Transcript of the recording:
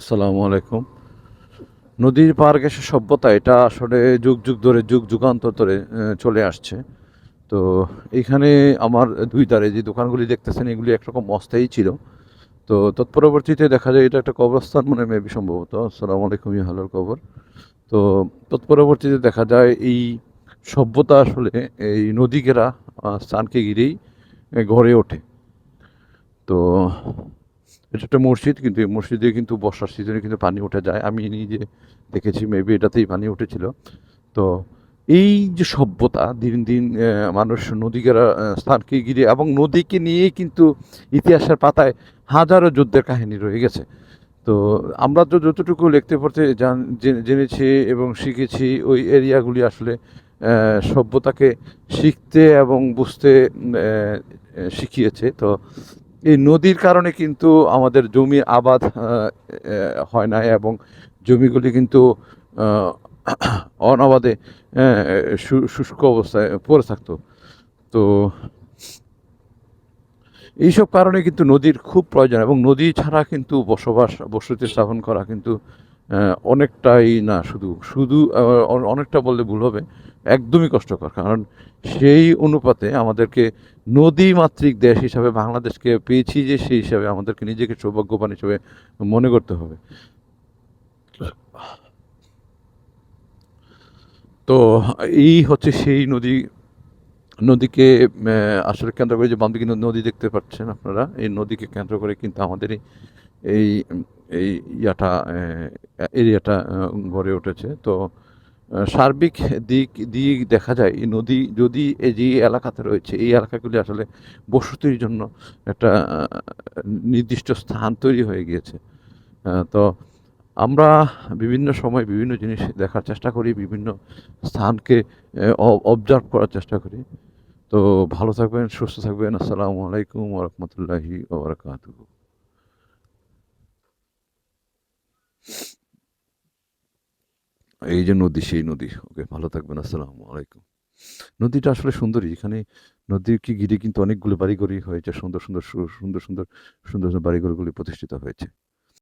আসসালামু আলাইকুম। নদীর পার ঘেঁষে সভ্যতা, এটা আসলে যুগ যুগ ধরে, যুগ যুগান্তর ধরে চলে আসছে। তো এইখানে আমার দুই ধারে যে দোকানগুলি দেখতেছেন, এগুলি একরকম অস্থায়ী ছিল। তো তৎপরবর্তীতে দেখা যায় এটা একটা কবরস্থান মনে মেবি সম্ভবত। আসসালামু আলাইকুম ইহালার কবর। তো তৎপরবর্তীতে দেখা যায় এই সভ্যতা আসলে এই নদী ঘেরা স্থানকে ঘিরেই গড়ে ওঠে। তো এটা একটা মসজিদ, কিন্তু এই মসজিদে কিন্তু বর্ষার সিজনে কিন্তু পানি উঠে যায়। আমি নিজে দেখেছি মেবি এটাতেই পানি উঠেছিল। তো এই যে সভ্যতা, দিন দিন মানুষ নদীকেরা স্থানকে ঘিরে এবং নদীকে নিয়েই কিন্তু ইতিহাসের পাতায় হাজারো যুদ্ধের কাহিনী রয়ে গেছে। তো আমরা তো যতটুকু লিখতে পড়তে জান জেনেছি এবং শিখেছি, ওই এরিয়াগুলি আসলে সভ্যতাকে শিখতে এবং বুঝতে শিখিয়েছে। তো এই নদীর কারণে কিন্তু আমাদের জমি আবাদ হয় না এবং জমিগুলি কিন্তু অনাবাদে শুষ্ক অবস্থায় পড়ে থাকতো। তো এইসব কারণে কিন্তু নদীর খুব প্রয়োজন এবং নদী ছাড়া কিন্তু বসবাস, বসতি স্থাপন করা কিন্তু অনেকটাই না, শুধু শুধু অনেকটা বললে ভুল হবে, একদমই কষ্টকর। কারণ সেই অনুপাতে আমাদেরকে নদী মাতৃক দেশ হিসাবে বাংলাদেশকে পেয়েছি যে সেই হিসাবে আমাদেরকে নিজেকে সৌভাগ্যবান হিসেবে মনে করতে হবে। তো এই হচ্ছে সেই নদী, নদীকে আসলে কেন্দ্র করে যে দিকে নদী দেখতে পাচ্ছেন আপনারা, এই নদীকে কেন্দ্র করে কিন্তু আমাদের এই এই এই ইয়াটা এরিয়াটা গড়ে উঠেছে। তো সার্বিক দিক দিক দেখা যায়, এই নদী যদি এই যে এলাকাতে রয়েছে, এই এলাকাগুলি আসলে বসতির জন্য একটা নির্দিষ্ট স্থান তৈরি হয়ে গিয়েছে। তো আমরা বিভিন্ন সময় বিভিন্ন জিনিস দেখার চেষ্টা করি, বিভিন্ন স্থানকে অবজার্ভ করার চেষ্টা করি। তো ভালো থাকবেন, সুস্থ থাকবেন। আসসালামু আলাইকুম ওরহমতুল্লাহি ওবরাকাতু এই যে নদী, সেই নদী। ওকে, ভালো থাকবেন, আসসালামু আলাইকুম। নদীটা আসলে সুন্দরী। এখানে নদীকে ঘিরে কিন্তু অনেকগুলো বাড়িঘরই হয়েছে, সুন্দর সুন্দর সুন্দর সুন্দর সুন্দর সুন্দর বাড়িঘরগুলি প্রতিষ্ঠিত হয়েছে।